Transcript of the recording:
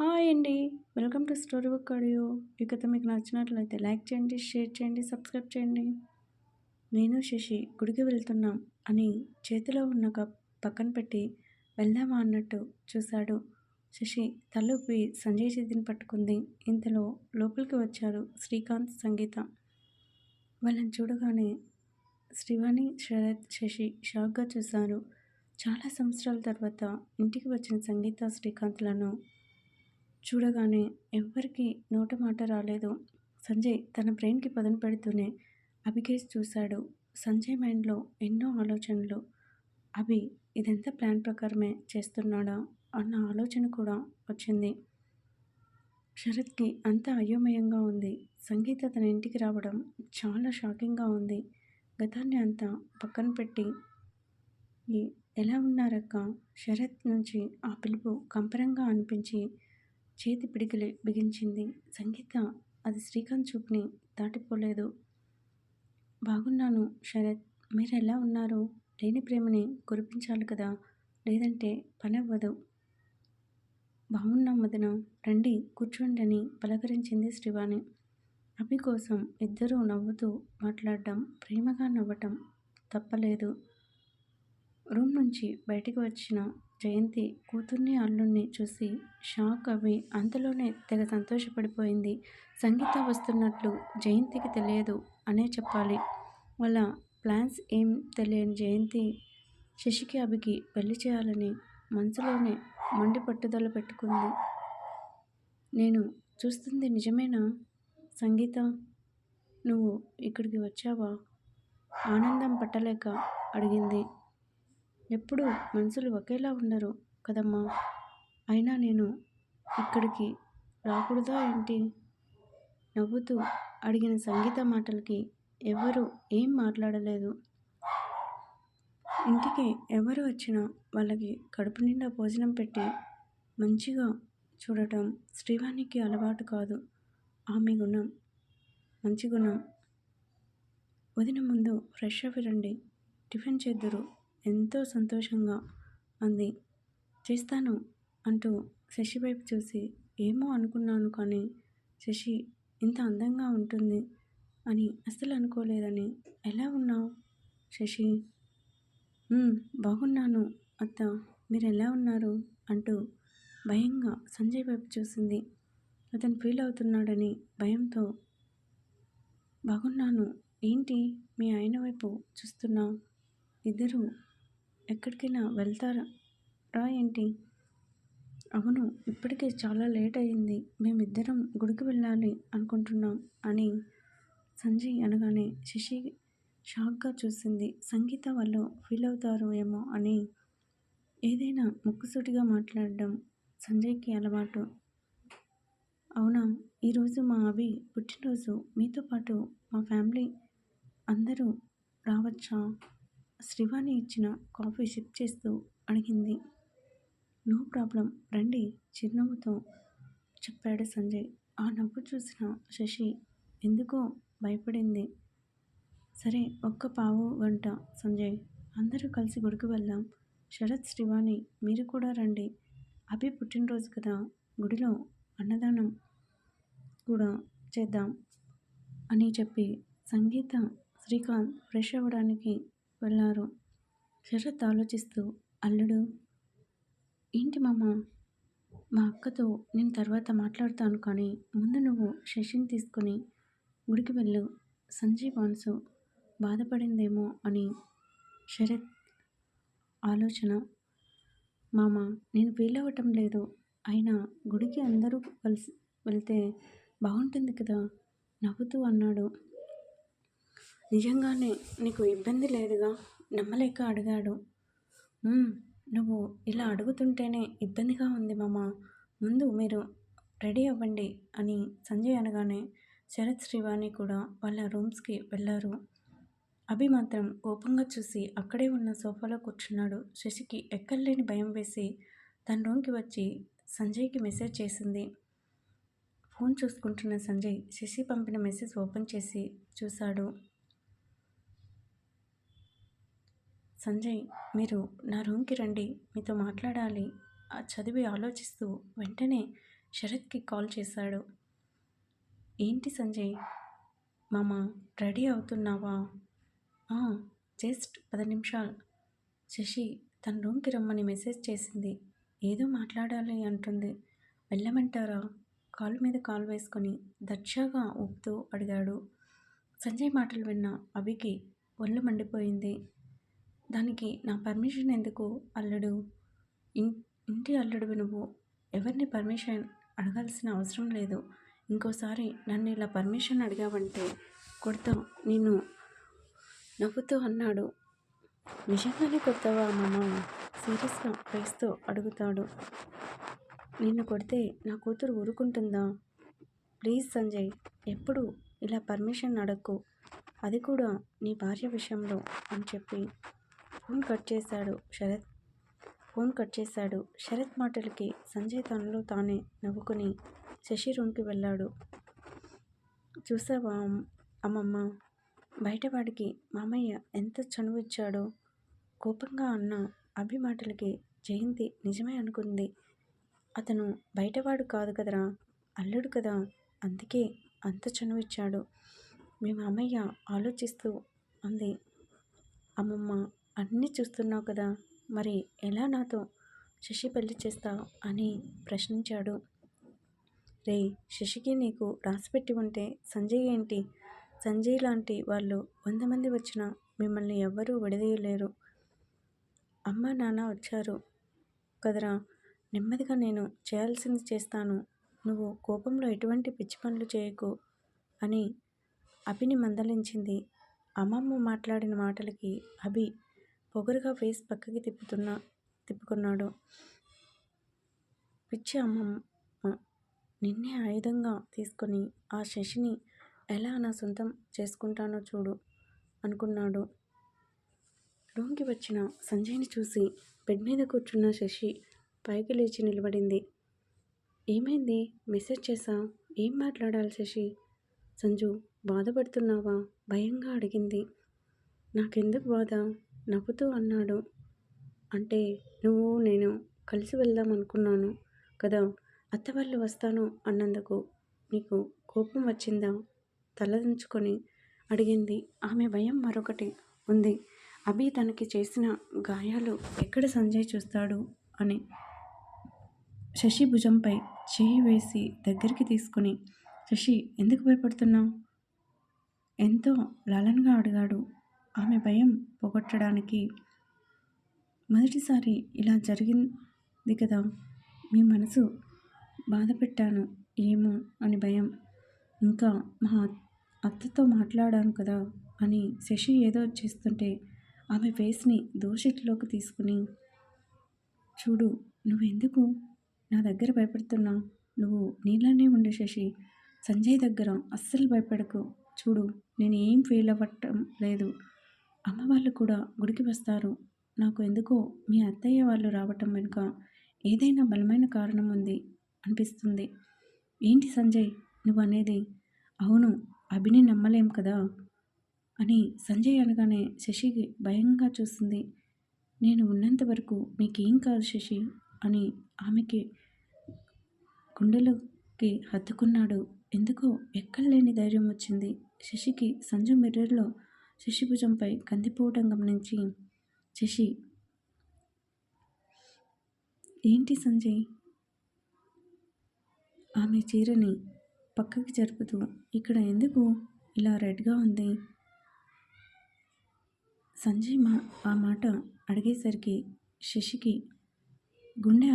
Hi అండి. Welcome to story book audio. ఈ కథ మీకు నచ్చినట్లయితే లైక్ చేయండి షేర్ చేయండి సబ్స్క్రైబ్ చేయండి. నేను శశి గుడికి వెళ్తున్నాం అని చేతిలో ఉన్న కప్ పక్కన పెట్టి వెళ్దామా అన్నట్టు చూశాడు. శశి తలూపి సంజయ్ చేతిని పట్టుకుంది. ఇంతలో లోపలికి వచ్చారు శ్రీకాంత్ సంగీత. వాళ్ళని చూడగానే శ్రీవాణి శరత్ శశి షాక్గా చూశారు. చాలా సంవత్సరాల తర్వాత ఇంటికి వచ్చిన సంగీత శ్రీకాంత్లను చూడగానే ఎవ్వరికి నోట మాట రాలేదు. సంజయ్ తన బ్రెయిన్కి పదను పెడుతూనే అభికేష్ చూశాడు. సంజయ్ మైండ్లో ఎన్నో ఆలోచనలు. అభి ఇదంతా ప్లాన్ ప్రకారమే చేస్తున్నాడా? అన్న ఆలోచన కూడా వచ్చింది. శరత్కి అంత అయోమయంగా ఉంది. సంగీత తన ఇంటికి రావడం చాలా షాకింగ్గా ఉంది. గతాన్ని అంతా పక్కన పెట్టి ఎలా ఉన్నారక్క? శరత్ నుంచి ఆ పిలుపు కంపరంగా అనిపించి చేతి పిడికిలి బిగించింది. సంగీత అది శ్రీకాంత్ చూపుని దాటిపోలేదు. బాగున్నాను శరత్ మీరు ఎలా ఉన్నారు? లేని ప్రేమని కురిపించాలి కదా. లేదంటే పని అవ్వదు బాగున్నాం వదిన రండి కూర్చోండి అని పలకరించింది శ్రీవాణి. అభి కోసం ఇద్దరూ నవ్వుతూ మాట్లాడడం ప్రేమగా నవ్వటం తప్పలేదు. రూమ్ నుంచి బయటికి వచ్చిన జయంతి కూతుర్ని అల్లుణ్ణి చూసి షాక్ అవి అంతలోనే తెగ సంతోషపడిపోయింది. సంగీత వస్తున్నట్లు జయంతికి తెలియదు అనే చెప్పాలి. వాళ్ళ ప్లాన్స్ ఏం తెలియని జయంతి శశికి అభికి పెళ్ళి చేయాలని మనసులోనే మండి పట్టుదల పెట్టుకుంది. నేను చూస్తుంది నిజమేనా? సంగీత నువ్వు ఇక్కడికి వచ్చావా? ఆనందం పట్టలేక అడిగింది. ఎప్పుడు మనుషులు ఒకేలా ఉండరు కదమ్మా. అయినా నేను ఇక్కడికి రాకూడదా ఏంటి? నవ్వుతూ అడిగిన సంగీత మాటలకి ఎవరు ఏం మాట్లాడలేదు. ఇంటికి ఎవరు వచ్చినా వాళ్ళకి కడుపు నిండా భోజనం పెట్టి మంచిగా చూడటం శ్రీవాణికి అలవాటు కాదు. ఆమె గుణం మంచి గుణం. వదిన ముందు ఫ్రెష్ అవ్వరండి టిఫిన్ చేద్దరు. ఎంతో సంతోషంగా అంది. చేస్తాను అంటూ శశి వైపు చూసి ఏమో అనుకున్నాను కానీ శశి ఇంత అందంగా ఉంటుంది అని అస్సలు అనుకోలేదని ఎలా ఉన్నావు శశి? బాగున్నాను అత్త మీరు ఎలా ఉన్నారు? అంటూ భయంగా సంజయ్ వైపు చూసింది. అతను ఫీల్ అవుతున్నాడని భయంతో బాగున్నాను ఏంటి మీ ఆయన వైపు చూస్తున్నా ఇద్దరు ఎక్కడికైనా వెళ్తారా? రా ఏంటి? అవును ఇప్పటికే చాలా లేట్ అయింది మేమిద్దరం గుడికి వెళ్ళాలి అనుకుంటున్నాం అని సంజయ్ అనగానే శశి షాక్గా చూసింది. సంగీత వాళ్ళు ఫీల్ అవుతారు ఏమో అని ఏదైనా ముక్కుసూటిగా మాట్లాడడం సంజయ్కి అలవాటు. అవునా ఈరోజు మా అవి పుట్టినరోజు. మీతో పాటు మా ఫ్యామిలీ అందరూ రావచ్చా? శ్రీవాణి ఇచ్చిన కాఫీ షిప్ చేస్తూ అడిగింది. నో ప్రాబ్లం రండి. చిరునవ్వుతో చెప్పాడు సంజయ్. ఆ నవ్వు చూసిన శశి ఎందుకో భయపడింది. సరే ఒక్క పావు గంట సంజయ్. అందరూ కలిసి గుడికి వెళ్దాం. శరత్ శ్రీవాణి మీరు కూడా రండి. అభి పుట్టినరోజు కదా. గుడిలో అన్నదానం కూడా చేద్దాం అని చెప్పి సంగీత శ్రీకాంత్ ఫ్రెష్ అవ్వడానికి వెళ్ళారు. శరత్ ఆలోచిస్తూ అల్లుడు ఏంటి మామ? మా అక్కతో నేను తర్వాత మాట్లాడతాను కానీ ముందు నువ్వు శశిని తీసుకుని గుడికి వెళ్ళు. సంజయ్ మనసు బాధపడిందేమో అని శరత్ ఆలోచన. మామ నేను వీలవ్వటం అవ్వటం లేదు. అయినా గుడికి అందరూ కలిసి వెళ్తే బాగుంటుంది కదా నవ్వుతూ అన్నాడు. నిజంగానే నీకు ఇబ్బంది లేదుగా? నమ్మలేక అడిగాడు. నువ్వు ఇలా అడుగుతుంటేనే ఇబ్బందిగా ఉంది మామ. ముందు మీరు రెడీ అవ్వండి అని సంజయ్ అనగానే శరత్ శ్రీవాణి కూడా వాళ్ళ రూమ్స్కి వెళ్ళారు. అభి మాత్రం కోపంగా చూసి అక్కడే ఉన్న సోఫాలో కూర్చున్నాడు. శశికి ఎక్కర్లేని భయం వేసి తన రూమ్కి వచ్చి సంజయ్కి మెసేజ్ చేసింది. ఫోన్ చూసుకుంటున్న సంజయ్ శశి పంపిన మెసేజ్ ఓపెన్ చేసి చూశాడు. సంజయ్ మీరు నా రూమ్కి రండి మీతో మాట్లాడాలి. చదివి ఆలోచిస్తూ వెంటనే శరత్కి కాల్ చేశాడు. ఏంటి సంజయ్? మామ రెడీ అవుతున్నావా? జస్ట్ పది నిమిషాలు. శశి తన రూమ్కి రమ్మని మెసేజ్ చేసింది. ఏదో మాట్లాడాలి అంటుంది. వెళ్ళమంటారా? కాలు మీద కాలు వేసుకొని దర్జాగా ఊపుతూ అడిగాడు. సంజయ్ మాటలు విన్న అభికి ఒళ్ళు మండిపోయింది. దానికి నా పర్మిషన్ ఎందుకు అల్లుడు? ఇన్ ఇంటి అల్లుడు నువ్వు ఎవరిని పర్మిషన్ అడగాల్సిన అవసరం లేదు. ఇంకోసారి నన్ను ఇలా పర్మిషన్ అడిగావంటే కొడతా నేను నవ్వుతూ అన్నాడు. నిజంగానే కొడతావా మామ సీరియస్గా వేస్తూ అడుగుతాడు. నిన్ను కొడితే నా కూతురు ఊరుకుంటుందా? ప్లీజ్ సంజయ్ ఎప్పుడు ఇలా పర్మిషన్ అడగకు అది కూడా నీ భార్య విషయంలో అని చెప్పి ఫోన్ కట్ చేశాడు శరత్. ఫోన్ కట్ చేశాడు. శరత్ మాటలకి సంజయ్ తనలో తానే నవ్వుకుని శశి రూమ్కి వెళ్ళాడు. చూసావా అమ్మమ్మ? బయటవాడికి మామయ్య ఎంత చనువు ఇచ్చాడో కోపంగా అన్న అభి మాటలకి జయంతి నిజమే అనుకుంది. అతను బయటవాడు కాదు కదరా అల్లుడు కదా అందుకే అంత చనువు ఇచ్చాడు మీ మామయ్య ఆలోచిస్తూ అంది. అమ్మమ్మ అన్నీ చూస్తున్నావు కదా మరి ఎలా నాతో శశి పెళ్ళి చేస్తావు అని ప్రశ్నించాడు. రే శశికి నీకు రాసిపెట్టి ఉంటే సంజయ్ ఏంటి? సంజయ్ లాంటి వాళ్ళు వంద మంది వచ్చినా మిమ్మల్ని ఎవ్వరూ విడదీయలేరు. అమ్మ నాన్న వచ్చారు. కదరా నెమ్మదిగా నేను చేయాల్సింది చేస్తాను. నువ్వు కోపంలో ఎటువంటి పిచ్చి పనులు చేయకు అని అభిని మందలించింది. అమ్మమ్మ మాట్లాడిన మాటలకి అభి పొగరుగా ఫేస్ పక్కకి తిప్పుతున్నా తిప్పుకున్నాడు. పిచ్చి అమ్మమ్మ నిన్నే ఆయుధంగా తీసుకొని ఆ శశిని ఎలా నా సొంతం చేసుకుంటానో చూడు అనుకున్నాడు. రూమ్కి వచ్చిన సంజయ్ని చూసి బెడ్ మీద కూర్చున్న శశి పైకి లేచి నిలబడింది. ఏమైంది? మెసేజ్ చేసా ఏం మాట్లాడాలి శశి? సంజు బాధపడుతున్నావా? భయంగా అడిగింది. నాకెందుకు బాధ? నవ్వుతూ అన్నాడు. అంటే నువ్వు నేను కలిసి వెళ్దాం అనుకున్నాను కదా అత్త వాళ్ళు వస్తాను అన్నందుకు. నీకు కోపం వచ్చిందా? తలదించుకొని అడిగింది. ఆమె భయం మరొకటి ఉంది. అభి తనకి చేసిన గాయాలు ఎక్కడ సంజయ్ చూస్తాడు అని శశి భుజంపై చేయి వేసి దగ్గరికి తీసుకుని శశి ఎందుకు భయపడుతున్నావు? ఎంతో లలన్గా అడిగాడు. ఆమె భయం పోగొట్టడానికి మొదటిసారి ఇలా జరిగింది కదా. మీ మనసు బాధ పెట్టాను ఏమో అని భయం. ఇంకా మా అత్తతో మాట్లాడాను కదా అని శశి ఏదో చేస్తుంటే ఆమె ఫేస్ని దోషిట్లోకి తీసుకుని చూడు నువ్వెందుకు నా దగ్గర భయపడుతున్నావు నువ్వు నీలానే ఉండే శశి. సంజయ్ దగ్గర అస్సలు భయపడకు. చూడు నేను ఏం ఫీల్ అవ్వటం లేదు. అమ్మ వాళ్ళు కూడా గుడికి వస్తారు. నాకు ఎందుకో మీ అత్తయ్య వాళ్ళు రావటం వెనుక ఏదైనా బలమైన కారణం ఉంది అనిపిస్తుంది. ఏంటి సంజయ్? నువ్వు అనేది అవును అభిని నమ్మలేం కదా? అని సంజయ్ అనగానే శశికి భయంగా చూస్తుంది. నేను ఉన్నంత వరకు నీకేం కాదు శశి అని ఆమెకి గుండెలోకి హత్తుకున్నాడు. ఎందుకో ఎక్కడలేని ధైర్యం వచ్చింది. శశికి సంజు మిర్రర్లో శశి భుజంపై కందిపోవటం గమనించి శశి ఏంటి సంజయ్? ఆమె చీరని పక్కకి జరుపుతూ ఇక్కడ ఎందుకు ఇలా రెడ్గా ఉంది? సంజయ్ మా ఆ మాట అడిగేసరికి శశికి గుండె